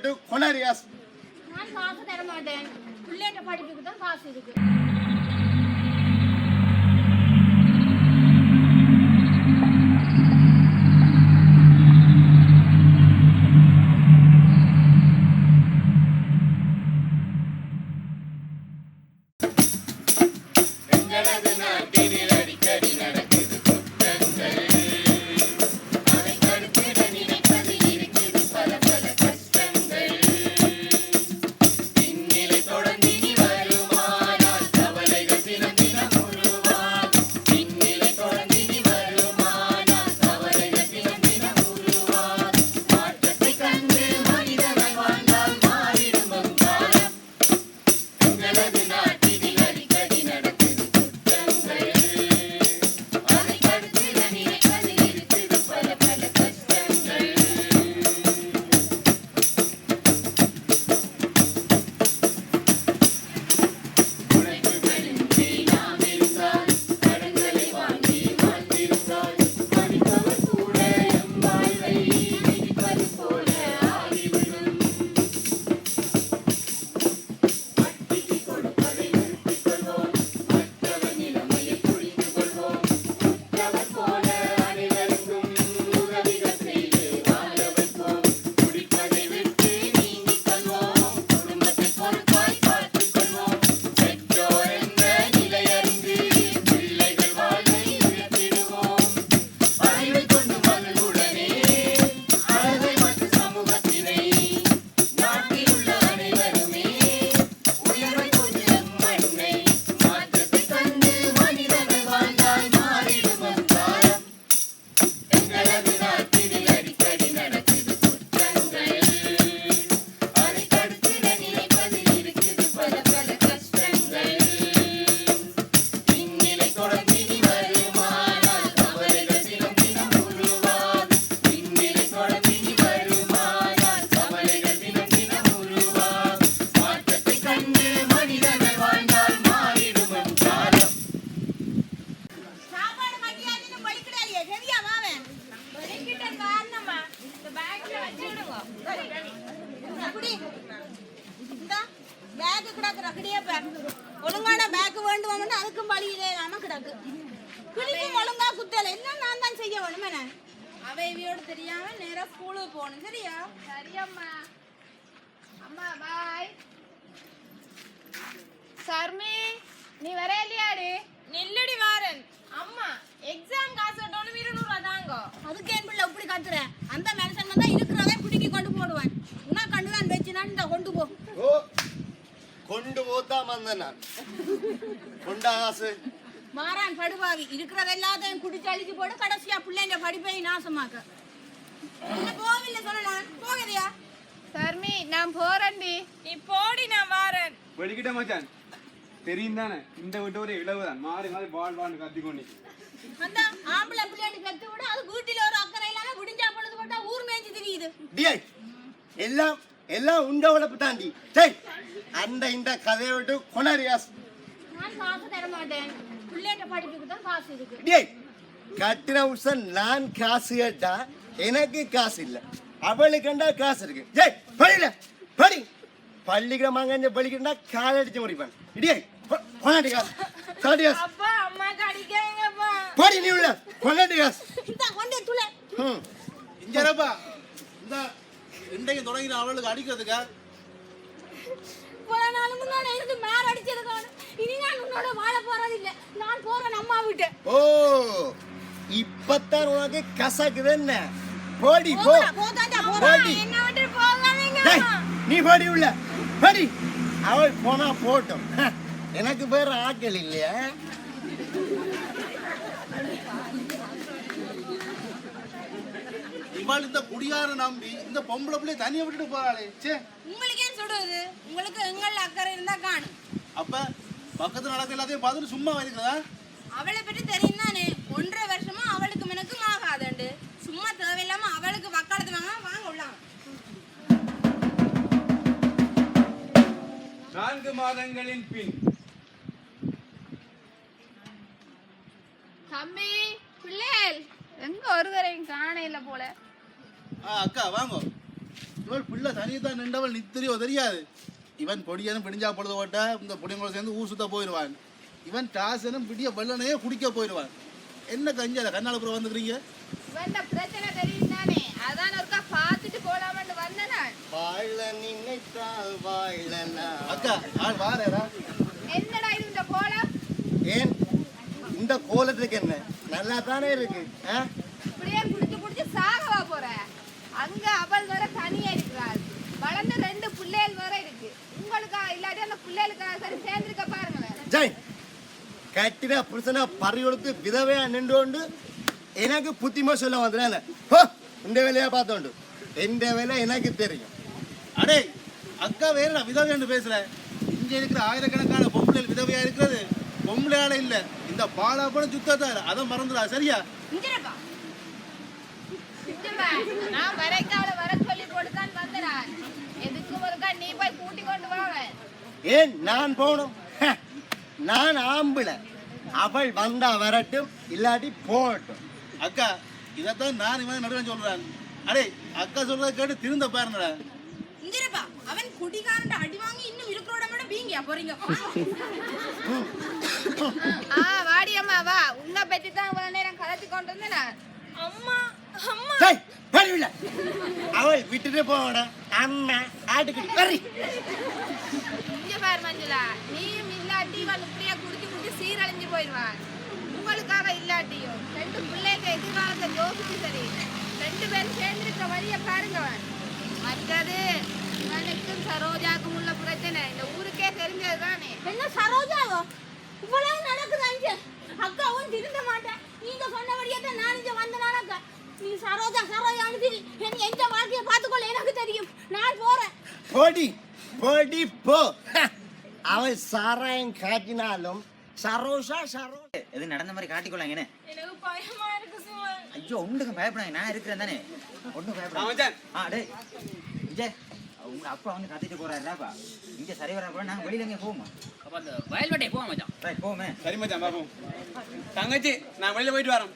போயிட்டு கொண்டாடி நான் காசு தர மாட்டேன். பிள்ளைகிட்ட படிப்புக்கு தான் காசு இருக்கு. பேக் ஒழுங்கான பேக் வேண்டுவோம்னு அதுக்கும் வழி இல்லாம கிடக்கு. கிளிக்கும் ஒழுங்கா குத்தல. என்ன நான் தான் செய்ய வேணுமே அவ இவையோட தெரியாம நேரா ஸ்கூலுக்கு போகணும். சரியா? சரியம்மா அம்மா. பாய் சர்மி நீ வர இல்லையாடி? நில்லுடி வாரன். அம்மா எக்ஸாம் காசு கட்டணும் இருநூறுவா தாங்க அதுக்கு என் பிள்ளை இப்படி கத்துறேன் அந்த மனுஷன் வந்தா இருக்கிறதே பிடிக்கி கொண்டு போடுவேன் உனா கண்டுதான் வச்சுனா இந்த கொண்டு போ ஓ கொண்டு வந்தேன் நான். கொண்டா காசு. மாறான் படுபாவி. இருக்கிறது எல்லாத்தையும் குடிச்சு அழிச்சு போடு கடைசியா பிள்ளைங்க படிப்பை நாசமாக்க. என்ன போவில்லை சொன்னான் போகலையா? சர்மி நான் போறேன்டி. நீ போடி நான் வாரேன். வெடிக்கிட்ட மச்சான். தெரியும் தானே இந்த விட்டு ஒரு இளவுதான். மாறி மாறி பால் கத்தி கொண்டு அந்த ஆம்பளை பிள்ளைங்க கத்து விட. அது வீட்டில ஒரு அக்கறை இல்லாம விடிஞ்சா பொழுது போட்டா ஊர் மேய்ஞ்சி திரியுது. டியை எல்லாம் எல்லாம் உண்ட உழப்பு தாண்டி டேய் அந்த இந்த கதையை விட்டு இருக்கு. டேய் கட்டின உசன் நான் காசு கேட்டா எனக்கு காசு இல்ல. அவளுக்குண்டா காசு இருக்கு. ஜெய் படில படி. பள்ளிக்கூடம் அங்க படிக்கிறா கால் அடிச்சு முடிப்பேன். இடியே கொண்டாடி காசு கடிக்காங்கப்பா படி நீ உள்ள. கொண்டாடி காசு இந்த கொண்டே துளை. ம். இங்கரப்பா இந்த இன்றைக்கு தொடங்கின அவளுக்கு அடிக்கிறதுக்கா? பல நாள் முன்னாடி இருந்து மேல அடிச்சிருக்கான் இனி நான் உன்னோட வாழ போறது இல்ல நான் போறேன் அம்மா வீட்டு. ஓ இப்பத்தான் உனக்கு கசக்குது என்ன? போடி போ. போடா, என்ன விட்டு போகாதீங்க. நீ போடி உள்ள. படி. அவள் போனா போட்டும். எனக்கு வேற ஆட்கள் இல்லையா? இவாள் இந்த குடியார நம்பி இந்த பொம்பளை பிள்ளைய தனியா விட்டுட்டு போறாளே. சே உங்களுக்கு ஏன் சொல்றது உங்களுக்கு எங்கள் அக்கறை இருந்தா காணும். அப்ப பக்கத்துல நடக்க எல்லாத்தையும் பார்த்துட்டு சும்மா இருக்கிறதா அவளை பற்றி தெரியும் தானே. ஒன்றரை வருஷமா அவளுக்கு எனக்கும் ஆகாதுண்டு. சும்மா தேவையில்லாம அவளுக்கு வக்காலத்து வாங்க வாங்க உள்ளாங்க. நான்கு மாதங்களின் பின். தம்பி பிள்ளைகள் எங்க ஒரு தரையும் காணையில போல. ஆ அக்கா வாங்க. இவள் பிள்ளை தனியே தான் நின்றவள் நித்திரியோ தெரியாது. இவன் பொடியனும் பிடிஞ்சா பொழுது ஓட்ட இந்த பொடியங்களோட சேர்ந்து ஊர் சுத்த போயிடுவான் இவன் டாசனும் பிடிய வெள்ளனையே குடிக்க போயிடுவான் என்ன கஞ்சால கண்ணாலப்புறம் வந்துக்கிறீங்க? இவன்ட பிரச்சனை தெரியும் தானே அதான் ஒருக்கா பார்த்துட்டு போலாமன்னு வந்தேன். நான் வாழ நினைத்தால் வாழலாம் அக்கா ஆள் வாரேடா. என்னடா இது இந்த கோலம்? ஏன்? இந்த கோலத்துக்கு என்ன? நல்லா தானே இருக்கு. ஆ? இப்படியே குடிச்சு குடிச்சு சாகவா அங்க அவள் வேற தனியா இருக்கிறாள். வளர்ந்த ரெண்டு பிள்ளைகள் வேற இருக்கு. உங்களுக்கா? இல்லாட்டி அந்த பிள்ளைகளுக்கா? சரி சேர்ந்திருக்க பாருங்களேன் ஜெய். கட்டின புருஷனை பறி கொடுத்து விதவையா நின்று எனக்கு புத்திமா சொல்ல ஹோ இந்த வேலையா பார்த்தோண்டு. எந்த வேலை எனக்கு தெரியும். அடே அக்கா வேறடா விதவையான்னு பேசுற. இங்க இருக்கிற ஆயிரக்கணக்கான பொம்பளைகள் விதவையா இருக்கிறது. பொம்பளையால இல்ல. இந்த பாலாப்படம் சுத்தத்தாரு. அதை மறந்துடா சரியா? நான் வரைக்கும் அவளை வர சொல்லி கொடுத்தான் வந்தேன். எதுக்கு ஒருக்கா நீ போய் கூட்டி கொண்டு வாங்க ஏன் நான் போகணும்? நான் ஆம்பளை. அவள் வந்தா வரட்டும் இல்லாட்டி போகட்டும். அக்கா இதைத்தான் நான் இவன் நடுவேன் சொல்றேன். அடே அக்கா சொல்றத கேட்டு திருந்த பாருங்கடா. இங்கிருப்பா அவன் குடிகாரன் அடி வாங்கி இன்னும் இருக்கிறோட மட்டும் பீங்கியா போறீங்க? ஆ வாடி அம்மா வா. உன்னை பத்தி தான் இவ்வளவு நேரம் கலத்தி கொண்டு வந்தேன் நான். அம்மா அம்மா. ஜெய் வரவில்லை அவள் விட்டுட்டு போகடா அம்மா ஆட்டுக்குடி வரி. இங்க பாரு மஞ்சுளா நீயும் இல்லாட்டி இவன் இப்படியே குடிச்சு குடிச்சு சீரழிஞ்சு போயிடுவான் உங்களுக்காக இல்லாட்டியும் ரெண்டு பிள்ளைங்க எதிர்காலத்தை யோசிச்சு சரி. ரெண்டு பேரும் சேர்ந்திருக்க வழிய பாருங்க. மற்றது இவனுக்கும் சரோஜாக்கும் உள்ள பிரச்சனை. இந்த ஊருக்கே தெரிஞ்சது தானே என்ன சரோஜாவோ? இவ்வளவு நடக்குது அங்க அக்காவும் திருந்த மாட்டேன். நீங்க சொன்னபடியே தான் நான் இங்க வந்தனாலக்கா நீ சரோஜா சரோஜான்னு திரி என் எந்த வாழ்க்கையை பார்த்துக்கொள்ள எனக்கு தெரியும். நான் போறேன். போடி போடி போ. ஹ, அவள் சாராயம் காட்டினாலும் சரோஷா சரோ எது நடந்த மாதிரி காட்டிக்கொள்ளாங்கன்னு எனக்கு பயமா இருக்கு ஐயோ ஒன்றுக்கும் பயப்படாங்க நான் இருக்கிறேன் தானே. ஒன்றும் பயப்படாங்க. ஆ டேய். விஜய் உங்க அப்பா வந்து கத்திட்டு போறாருடாப்பா இங்க சரி வரா கூட நாங்க வெளியில எங்க போவோமா? அப்ப அந்த வயல்வெட்டை போவோம் மச்சான். போவோமே. சரி மச்சான் பாப்போம் தங்கச்சி நான் வெளியில போயிட்டு வரேன்.